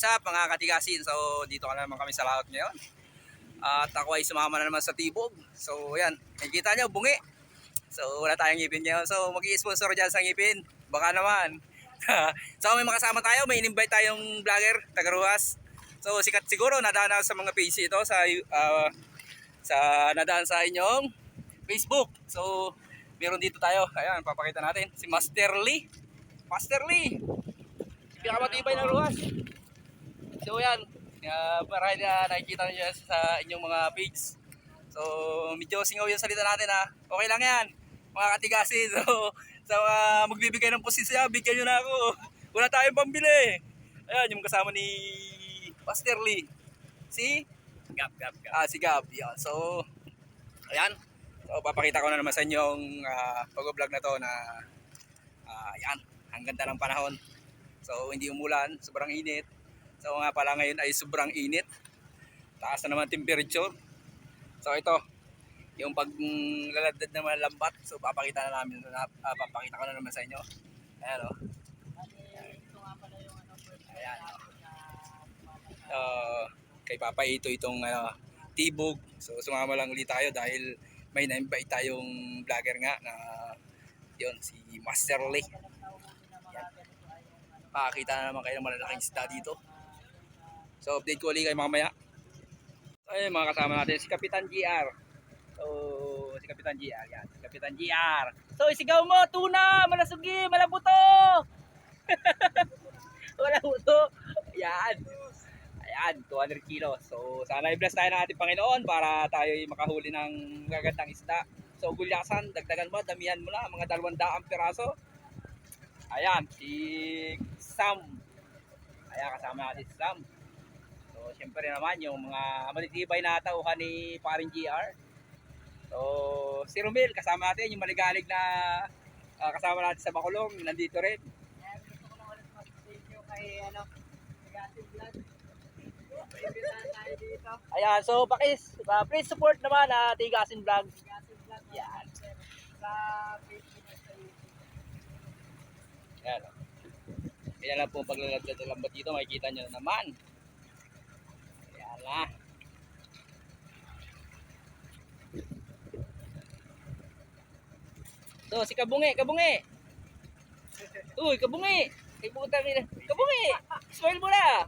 what's up mga katigasin? So dito ka na naman kami sa laot ngayon. At ako ay sumama na naman sa Tibog. So yan, nakikita nyo, bungi. So wala tayong ngipin ngayon. So mag sponsor dyan sa ngipin. Baka naman. so may makasama tayo, may in-invite tayong vlogger, taga Ruas. So sikat siguro, nadaan na sa mga page ito sa ah, sa nadaan sa inyong Facebook. So meron dito tayo. Ayan, papakita natin si Master Lee. Master Lee. Pinakamatibay ng Ruas. So yan, uh, para na nakikita yan sa inyong mga pigs. So medyo singaw yung salita natin ha. Okay lang yan, mga katigasin. So sa mga magbibigay ng posisyon, bigyan nyo na ako. Wala tayong pambili. Ayan, yung kasama ni Pastor Lee. Si? Gap, gap, gap. Ah, si Gab. Yan. So, ayan. So, papakita ko na naman sa inyo yung uh, pag-vlog na to na ah, yan, ang ganda ng panahon. So, hindi umulan, sobrang init. So, nga pala ngayon ay sobrang init. Taas na naman temperature. So, ito, yung paglaladad na mga lambat. So, papakita na namin, na, ah, papakita ko na naman sa inyo. Ayan, oh. Ayan, oh. Uh, kay Papa ito itong uh, Tibog. So sumama lang ulit tayo dahil may na-invite tayong vlogger nga na yun, si Master Lee. Yan. Pakakita na naman kayo ng malalaking isda dito. So update ko ulit kayo mamaya. So ayun mga kasama natin si Kapitan GR. So si Kapitan GR yan. Si Kapitan GR. So isigaw mo, tuna, malasugi, malabuto. malabuto. Yan. Ayan, 200 kilos. So, sana i-bless tayo ng ating Panginoon para tayo ay makahuli ng magagandang isda. So, gulyasan, dagdagan mo, damihan mo na, mga 200 piraso. Ayan, si Sam. Ayan, kasama natin si Sam. So, syempre naman, yung mga matitibay na tauhan ni Paring GR. So, si Romel, kasama natin, yung maligalig na ah, kasama natin sa Bacolong, nandito rin. Kaya gusto ko lang ulit mag-thank you kay, ano, Negative Vlog. Ayan, so pakis, uh, please support naman na uh, Tigasin Vlog. Negative Vlog. Yan. Sa Facebook at sa YouTube. Ayan. o. Kaya lang po paglalagdag ng lambat dito, makikita nyo na naman. Na. So, si Kabungi, Kabungi. Uy, Kabungi. Puta nila. Kabungi! Smile mo na!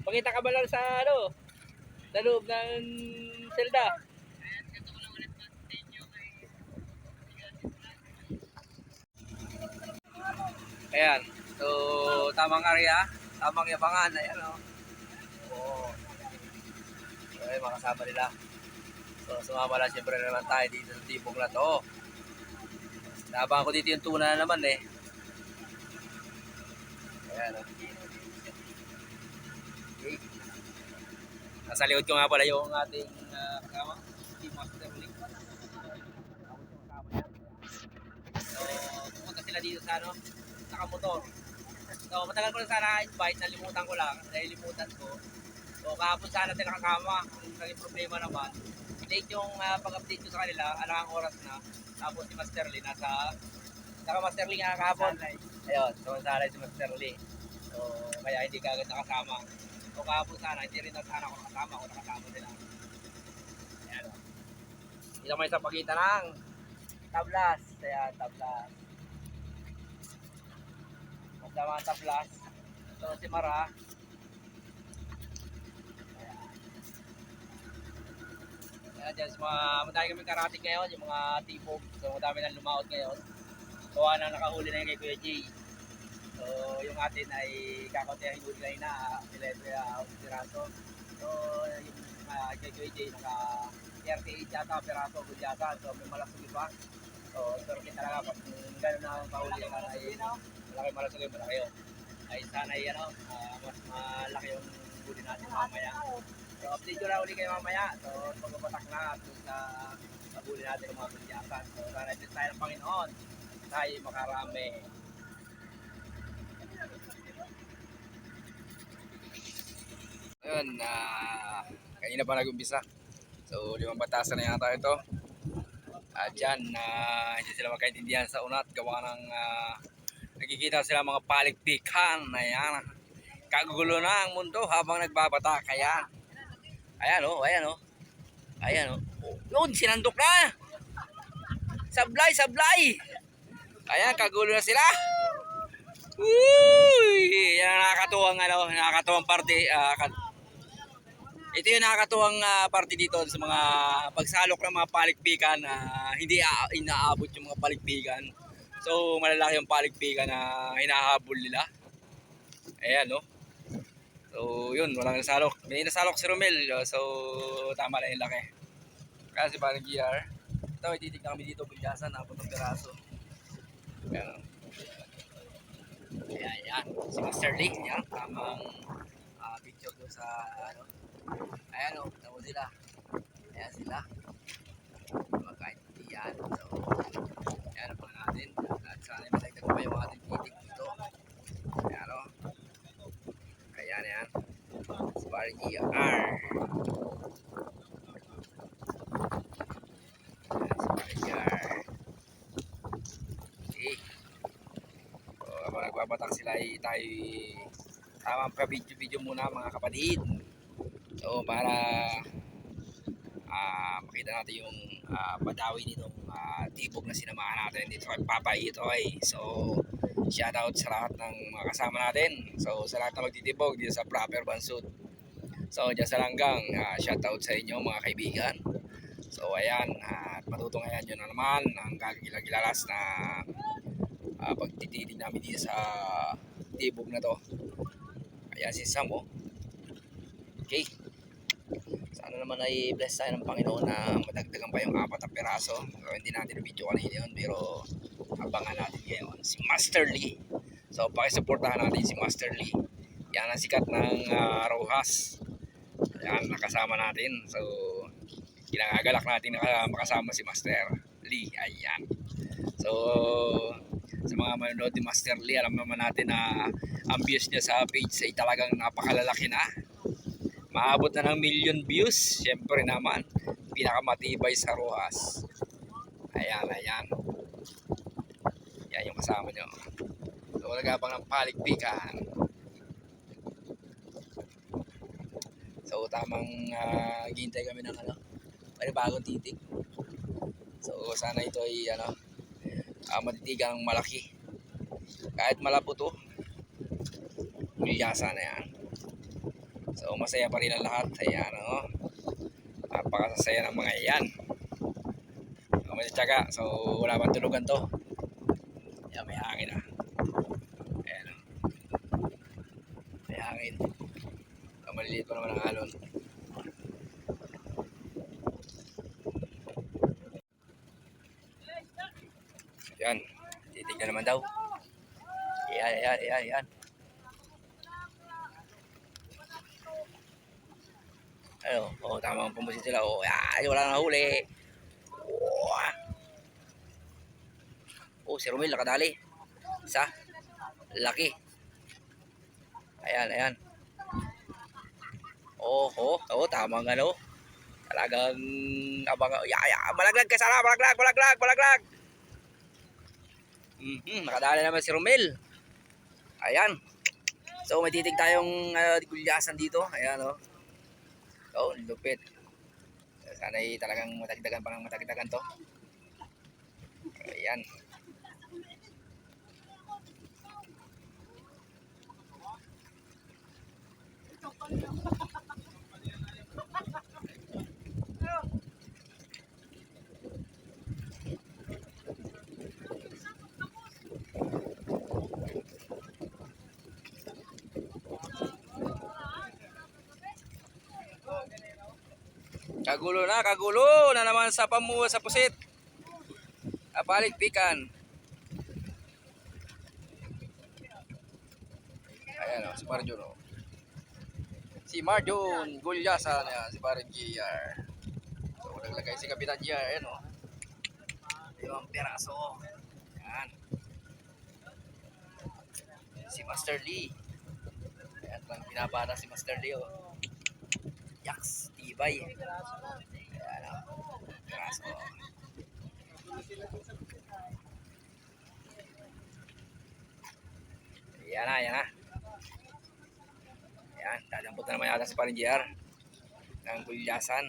Pakita ka ba lang sa ano? Sa loob ng selda. Ayan. So, tamang area. Tamang yabangan. Ayan, o. Oo. So, ayun, mga kasama nila. So, sumama lang siyempre na naman tayo dito sa tibok na to. Naabangan ko dito yung tuna na naman eh. Ayan. Okay. Nasa likod ko nga pala yung ating uh, kasama. Si Master Link. So, pumunta sila dito sa ano, nakamotor. So, matagal ko na sana invite, nalimutan ko lang, dahil limutan ko. So, kahapon sana sila kasama, kung naging problema naman. Late yung ah, pag-update ko sa kanila, alang ang oras na. Tapos si Master Lee, nasa, naka Master Lee nga kahapon. Ayun, so sana si Master Lee. So, kaya hindi ka agad nakasama. So, kahapon sana, hindi rin na sana ako nakasama, ako nakasama nila. Ayan. Dito may sa pagitan ng tablas. Ayan, tablas. Basta mga tablas. So, si Mara. Ayan, dyan, mga, madami kami karating ngayon, yung mga tipog. So, madami nang lumaot ngayon. Gawa na nakahuli na yung kay Kuya Jay. So, yung atin ay kakaunti ang huli ngayon na, Silvia uh, Piraso. So, yung uh, kay Kuya Jay, naka 38 yata piraso, gulyasan. So, may malasog pa. So, kita talaga, pag gano'n na ang kahuli, sana ay malaki malasog yung malaki yun. Ay sana ay ano, ah, mas malaki yung huli natin mamaya. So, update ko lang ulit kayo mamaya. So, pagpapatak na sa pabuli natin ng mga gulyasan. So, sana din tayo ng Panginoon. Tayo makarami. Ayun, na kanina pa nag-umpisa. So, limang batasan na yata ito. At dyan, na hindi sila magkaintindihan sa unat. Gawa ng ah, Nakikita sila mga palikpikan. Ayan. Kagulo na ang mundo habang nagbabata. Kaya, ayan o, ayan o. Ayan o. Oh, yun, sinandok na. Sablay, sablay. Ayan, kagulo na sila. Uy! Yan ang nakakatuwang, ano, nakakatuwang parte. ah, kat- ito yung nakakatuwang ah, parte dito sa mga pagsalok ng mga palikpikan na hindi a- inaabot yung mga palikpikan. So, malalaki yung palikpikan na hinahabol nila. Ayan, no? So, yun, walang nasalok. May nasalok si Romel. oh, So, tama lang yung laki. Kasi parang GR. Ito, may titignan kami dito, bulyasan, napot ng piraso. Ayan. Ayan, ayan. Si Master Lee, yan. Tamang ah, picture doon sa, ano. Ayan, o. Tamo sila. Ayan sila. Magkain yan. So, ayan pa natin. At sana malagdag pa yung ating titig dito. Ayan, o. Ayan, ayan. Si Barry GR. Ayan, si Barry GR. Okay. So, habang nagbabatak sila ay tayo tamang pa-video-video muna mga kapatid. So, para ah makita natin yung ah, padawi nitong ah, tibok na sinamahan natin dito kay Papa Itoy. So, shout out sa lahat ng mga kasama natin. So, sa lahat na magtitibog dito sa Proper Bansud. So, dyan sa langgang, ah, shout out sa inyo mga kaibigan. So, ayan, at matutunghayan nyo na naman ang kagilagilalas na uh, pagtititig namin dito sa tibog na to. Ayan si Sam, oh. Okay. Sana naman ay bless tayo ng Panginoon na madagdagan pa yung apat na peraso. So, hindi natin na video kanina yun, pero abangan natin ngayon. Si Master Lee. So, pakisuportahan natin si Master Lee. Yan ang sikat ng uh, Rojas. Yan, nakasama natin. So, kinagagalak natin na makasama si Master Lee. Ayan. So, sa mga manonood ni Master Lee, alam naman natin na ang views niya sa page ay talagang napakalalaki na. Maabot na ng million views. Siyempre naman, pinakamatibay sa Rojas. Ayan, ayan. Yan yung kasama nyo. So, nagabang ng paligpikan. So, tamang uh, ghintay kami ng ano, panibagong titig. So, sana ito ay ano, uh, matitigan ng malaki. Kahit malabo to, milyasa na yan. So, masaya pa rin ang lahat. Ayan, oh. Napakasasaya ng mga yan. So, may tsaga. So, wala pang tulugan to. Ayan, may hangin ah. Ayan, oh. May hangin. So, maliliit pa naman ang alon. Yan. Titignan naman daw. Yan, yan, yan, yan. Ano, oh, tama ang pumusit sila. Oh, ay, wala na huli. Oh si Romel nakadali. Isa. Laki. Ayan, ayan. Oh, oh, oh, tama nga no. Talagang abang, ya, ya, malaglag ka sana, malaglag, malaglag, malaglag. Mhm, nakadali naman si Romel. Ayan. So may titig tayong uh, gulyasan dito. Ayan oh. Oh, lupit. Sana ay talagang matagdagan pa ng matagdagan to. Ayan. Kagulo na, kagulo na naman sa pamuha sa pusit. Apaligpikan. Ayan o, si Marjon o. Si Marjon, gulyasan yan, si Parin GR. So, naglagay si Kapitan GR, ayan o. Limang peraso. Ayan. Si Master Lee. Ayan lang, pinabata si Master Lee o. Yaks, tibay. Ayan o. Peraso. Yan na, yan na. Yan, dadampot na naman yata si Paring JR. Ng gulyasan.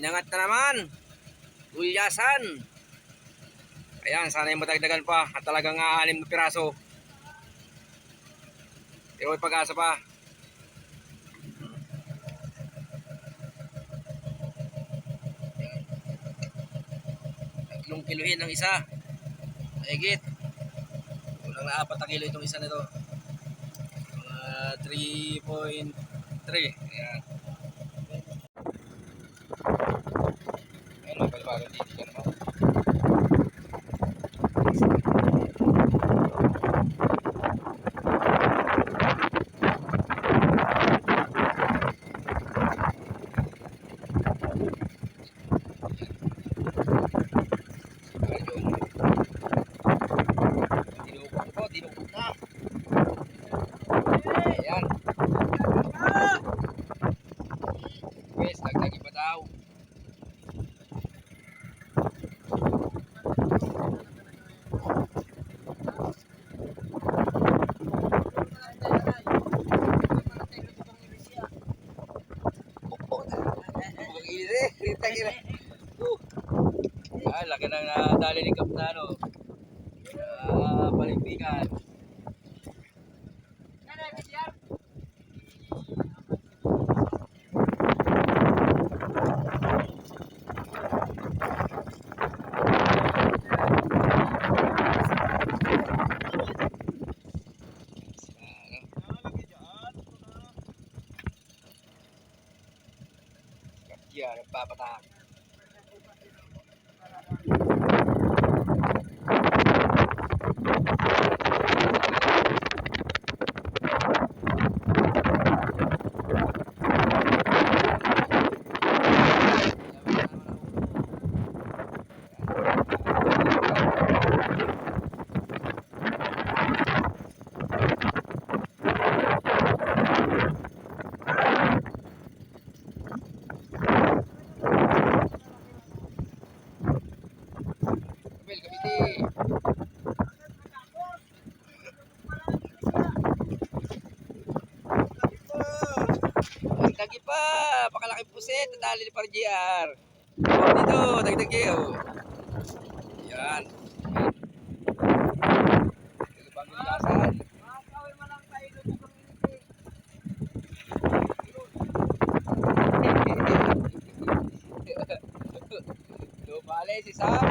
Inangat na naman. Gulyasan. Ayan, sana yung matagdagan pa at talagang aanim na piraso. Pero may pag-asa pa. Tatlong kiluhin ng isa. Mahigit. Kulang na apat na kilo itong isa nito. Mga 3.3. Ayan. Ayan, may balbagan dito ka naman. Ayun. Tinukot ko, tinukot na. Ayan. Pwes, dagdagi pa daw. Pag-iri, ritang ira. Ah, laki ng nadali ni Kapitano. Ah, palimpikan. Yan, nagpapatak. Kapil, kapiti. Ang dagi pa. Pakalaki puset. Nadali ni Parjiar. Oh, dito. Dagdagi. Oh. Yan. Ito bang gulasan? Lumali si Sam.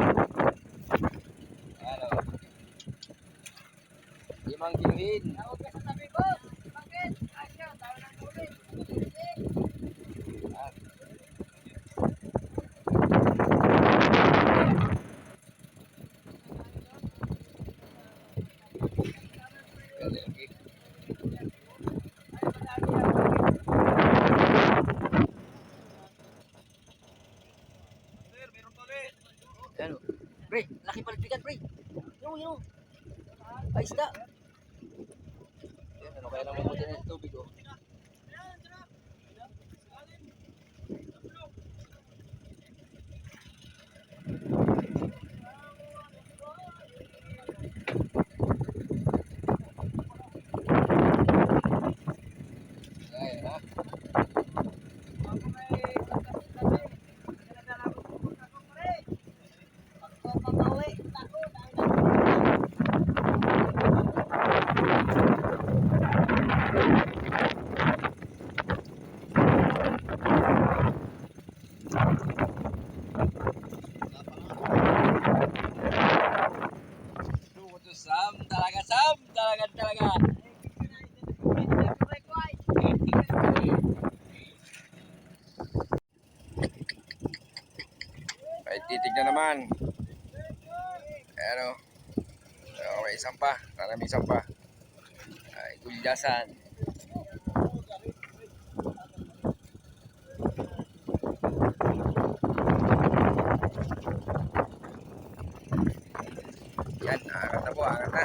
Ano? Limang kiluhin. Ah. Lalaki. Ano? Pre, laki paligpikan, pre. Yo, yo. Ay, isda. Yan, ano kaya naman mo din ng tubig, oh. Ayan, ha? Luto to Sam, talaga Sam, talaga talaga. Ay, naman. Ano? Okay, isang pa. May isang pa. Ay, gulyasan. Yan, nakakata na po, angat na.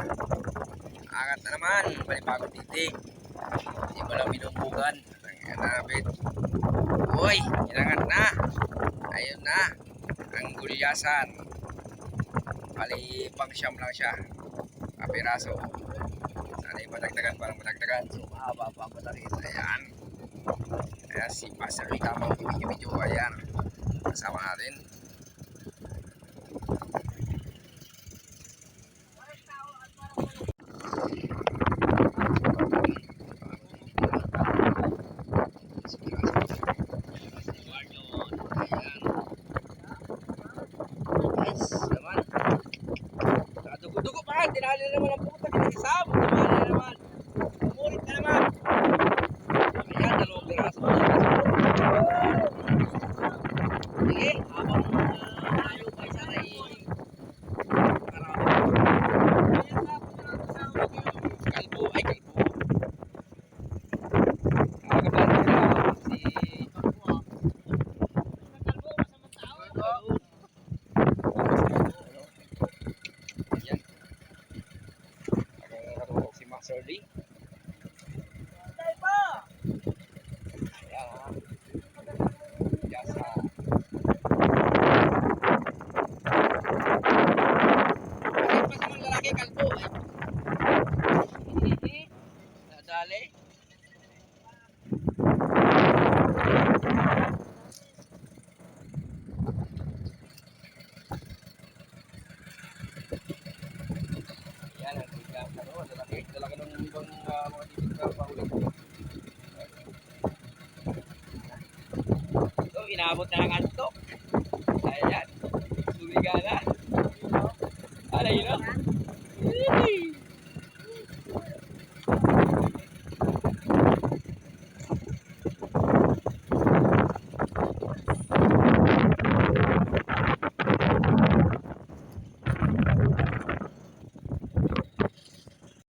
Angat na naman, panibagong titig. Hindi mo lang binumbugan. Ang hanapit. Uy, inangat na. Ayun na. Ang gulyasan. Bali, pang siyam lang siya. Kapiraso. Sana yung madagdagan, parang madagdagan. So, mahaba pa ako na rin. Ayan. Ayan, si Pastor Rick Amang video Ayan. Kasama natin. Yes. Si Master Lee. Ayan ha. Yasa. Ayun pa sa mga lalaki kalbo. Ay. Nadali. Yan ang tiga. Ano, lalaki. Lalaki ng ibang ah, mga titig na pahuli. So, inaabot na ng antok. Ayan. Sumiga na.